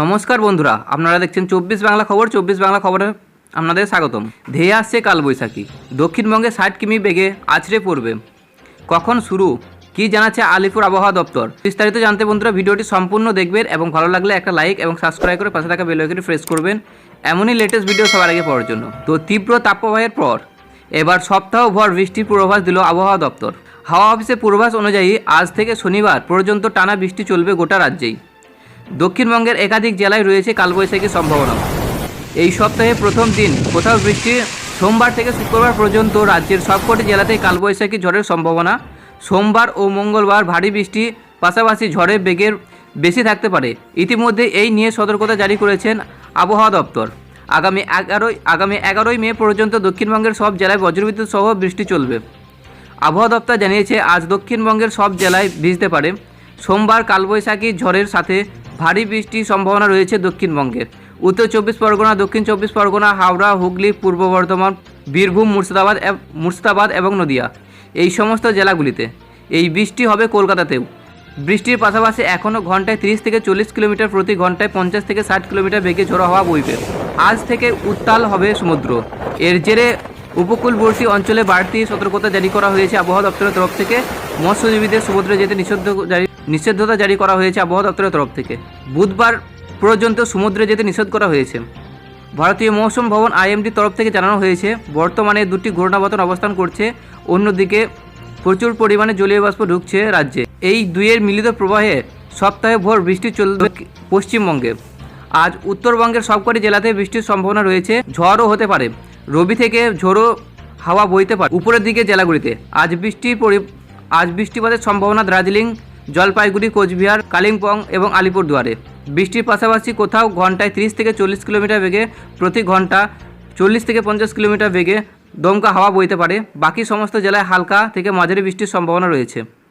নমস্কার বন্ধুরা, আপনারা দেখছেন চব্বিশ বাংলা খবর, চব্বিশ বাংলা খবরে আপনাদের স্বাগতম। ধেয়ে আসছে কালবৈশাখী, দক্ষিণবঙ্গে ষাট কিমি বেগে আছড়ে পড়বে। কখন শুরু, কি জানাচ্ছে আলিপুর আবহাওয়া দপ্তর? বিস্তারিত জানতে বন্ধুরা, ভিডিওটি সম্পূর্ণ দেখবেন এবং ভালো লাগলে একটা লাইক এবং সাবস্ক্রাইব করে পাশে থাকা বেল আইকনটি প্রেস করবেন। এমনই লেটেস্ট ভিডিও সবার আগে পাওয়ার জন্য। তো তীব্র তাপপ্রবাহের পর, এবার সপ্তাহভর বৃষ্টির পূর্বাভাস দিল আবহাওয়া দপ্তর। হাওয়া অফিসের পূর্বাভাস অনুযায়ী আজ থেকে শনিবার পর্যন্ত টানা বৃষ্টি চলবে গোটা রাজ্যেই। দক্ষিণবঙ্গের একাধিক জেলায় রয়েছে কালবৈশাখীর সম্ভাবনা। এই সপ্তাহে প্রথম দিন, কোথাও বৃষ্টি, সোমবার থেকে শুক্রবার পর্যন্ত রাজ্যের সবকটি জেলাতেই কালবৈশাখী ঝড়ের সম্ভাবনা। সোমবার ও মঙ্গলবার ভারী বৃষ্টি, পাশাপাশি ঝড়ের বেগের বেশি থাকতে পারে। ইতিমধ্যে এই নিয়ে সতর্কতা জারি করেছেন আবহাওয়া দপ্তর। আগামী এগারোই আগামী এগারোই মে পর্যন্ত দক্ষিণবঙ্গের সব জেলায় বজ্রবিদ্যুৎ সহ বৃষ্টি চলবে। আবহাওয়া দপ্তর জানিয়েছে, আজ দক্ষিণবঙ্গের সব জেলায় ভিজতে পারে। সোমবার কালবৈশাখী ঝড়ের সাথে ভারী বৃষ্টির সম্ভাবনা রয়েছে দক্ষিণবঙ্গের। উত্তর চব্বিশ পরগনা, দক্ষিণ চব্বিশ পরগনা, হাওড়া, হুগলি, পূর্ব বর্ধমান, বীরভূম, মুর্শিদাবাদ মুর্শিদাবাদ এবং নদিয়া এই সমস্ত জেলাগুলিতে। এই বৃষ্টি হবে কলকাতাতেও। বৃষ্টির পাশাপাশি এখনও ঘন্টায় তিরিশ থেকে চল্লিশ কিলোমিটার প্রতি ঘন্টায় পঞ্চাশ থেকে ষাট কিলোমিটার বেগে ঝোড়ো হওয়া বইবে। আজ থেকে উত্তাল হবে সমুদ্র। এর জেরে উপকূলবর্তী অঞ্চলে বাড়তি সতর্কতা জারি করা হয়েছে আবহাওয়া দপ্তরের তরফ থেকে। মৎস্যজীবীদের সমুদ্রে যেতে নিষিদ্ধ জারি নিষেধতা জারি করা হয়েছে আবহাওয়া দপ্তরের তরফ থেকে। বুধবার পর্যন্ত সমুদ্রে যেতে নিষেধ করা হয়েছে। ভারতীয় মৌসুম ভবন আইএমডির তরফ থেকে জানানো হয়েছে, বর্তমানে দুটি ঘূর্ণাবর্তন অবস্থান করছে, অন্যদিকে প্রচুর পরিমাণে জলীয় বাষ্প ঢুকছে রাজ্যে। এই দুইয়ের মিলিত প্রবাহে সপ্তাহে ভোর বৃষ্টি চলবে পশ্চিমবঙ্গে। আজ উত্তরবঙ্গের সবকটি জেলাতে বৃষ্টির সম্ভাবনা রয়েছে, ঝড়ও হতে পারে। রবি থেকে ঝোড়ো হাওয়া বইতে পারে। উপরের দিকে জেলাগুলিতে আজ বৃষ্টির আজ বৃষ্টিপাতের সম্ভাবনা দার্জিলিং জলপাইগুড়ি, কোচবিহার, কালিম্পং এবং আলিপুরদুয়ারে। বৃষ্টির পাশাপাশি কোথাও ঘন্টায় তিরিশ থেকে চল্লিশ কিলোমিটার বেগে, প্রতি ঘণ্টা চল্লিশ থেকে পঞ্চাশ কিলোমিটার বেগে দমকা হাওয়া বইতে পারে। বাকি সমস্ত জেলায় হালকা থেকে মাঝারি বৃষ্টির সম্ভাবনা রয়েছে।